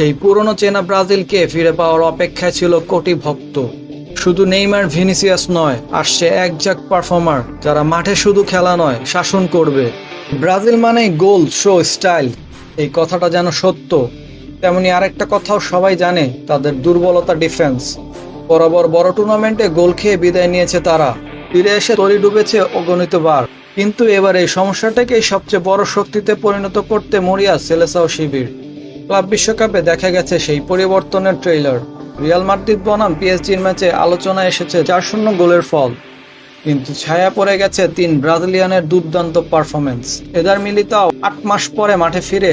সেই পুরনো চেনা ব্রাজিলকে ফিরে পাওয়ার অপেক্ষায় ছিল কোটি ভক্ত। শুধু নেইমার ভিনিসিয়াস নয় আসছে একজাক পারফর্মার যারা মাঠে শুধু খেলা নয়, শাসন করবে। ব্রাজিল মানেই গোল, শো, স্টাইল। এই কথাটা যেন সত্য। তেমনি আরেকটা কথাও সবাই জানে, তাদের দুর্বলতা ডিফেন্স। বরাবর বড় টুর্নামেন্টে গোল খেয়ে বিদায় নিয়েছে তারা। ফিরে এসে তরি ডুবেছে অগণিত বার। কিন্তু এবার এই সমস্যাটাকেই সবচেয়ে বড় শক্তিতে পরিণত করতে মরিয়া সেলেসাও শিবির। ক্লাব বিশ্বকাপে দেখা গেছে সেই পরিবর্তনের ট্রেইলার। রিয়াল মাদ্রিদ বনাম পিএসজির ম্যাচে আলোচনা এসেছে চার শূন্য গোলের ফল। কিন্তু ছায়া পড়ে গেছে তিন ব্রাজিলিয়ানের দুর্দান্ত পারফরমেন্স এদার মিলিতাও আট মাস পরে মাঠে ফিরে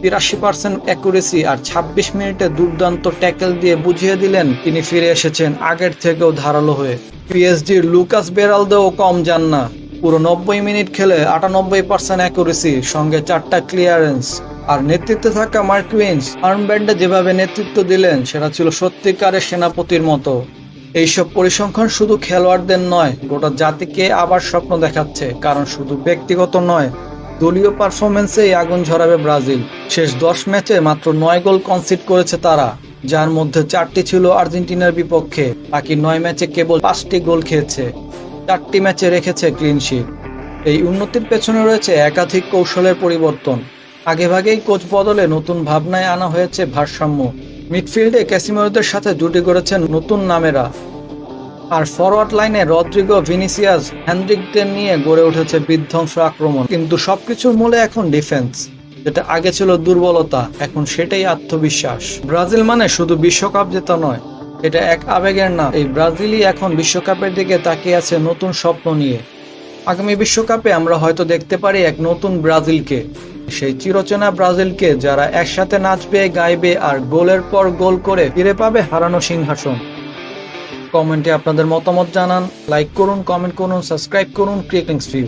তিরাশি পার্সেন্ট অ্যাকুরেসি আর ছাব্বিশ মিনিটে দুর্দান্ত ট্যাকেল দিয়ে বুঝিয়ে দিলেন তিনি ফিরে এসেছেন আগের থেকেও ধারালো হয়ে। পিএসজির লুকাস বেরালদেও কম যান না। পুরো নব্বই মিনিট খেলে আটানব্বই পার্সেন্ট অ্যাকুরেসি, সঙ্গে চারটা ক্লিয়ারেন্স। আর নেতৃত্বে থাকা মার্কুইন্স আর্মব্যান্ডে যেভাবে নেতৃত্ব দিলেন, সেটা ছিল সত্যিকারের সেনাপতির মতো। এইসব পরিসংখ্যান শুধু খেলোয়াড়দের নয়, গোটা জাতিকে আবার স্বপ্ন দেখাচ্ছে, কারণ শুধু ব্যক্তিগত নয়, দলীয় পারফরমেন্সেই আগুন ঝরাবে ব্রাজিল। শেষ দশ ম্যাচে মাত্র নয় গোল কনসিড করেছে তারা, যার মধ্যে চারটি ছিল আর্জেন্টিনার বিপক্ষে, বাকি নয় ম্যাচে কেবল পাঁচটি গোল খেয়েছে। চারটি ম্যাচে রেখেছে ক্লিনশিট এই উন্নতির পেছনে রয়েছে একাধিক কৌশলের পরিবর্তন। আগেভাগেই কোচ বদলে নতুন ভাবনায় আনা হয়েছে ভারসাম্য। মিডফিল্ডে ক্যাসিমেরোদের সাথে জুটি করেছেন নতুন নামেরা। আর ফরওয়ার্ড লাইনে রদ্রিগো, ভিনিসিয়াস হ্যান্ড্রিকদের নিয়ে গড়ে উঠেছে বিধ্বংস আক্রমণ। কিন্তু সবকিছুর মূলে এখন ডিফেন্স, যেটা আগে ছিল দুর্বলতা, এখন সেটাই আত্মবিশ্বাস। ব্রাজিল মানে শুধু বিশ্বকাপ জেতা নয়, এটা এক আবেগের নাম। এই ব্রাজিলই এখন বিশ্বকাপের দিকে তাকিয়ে আছে নতুন স্বপ্ন নিয়ে। আগামী বিশ্বকাপে আমরা হয়তো দেখতে পারি এক নতুন ব্রাজিলকে। সেই চিরচেনা ব্রাজিলকে যারা একসাথে নাচবে, গাইবে আর গোলের পর গোল করে ফিরে পাবে হারানো সিংহাসন। কমেন্টে আপনাদের মতামত জানান, লাইক করুন, কমেন্ট করুন, সাবস্ক্রাইব করুন ক্রিয়েটিংস ভিউ।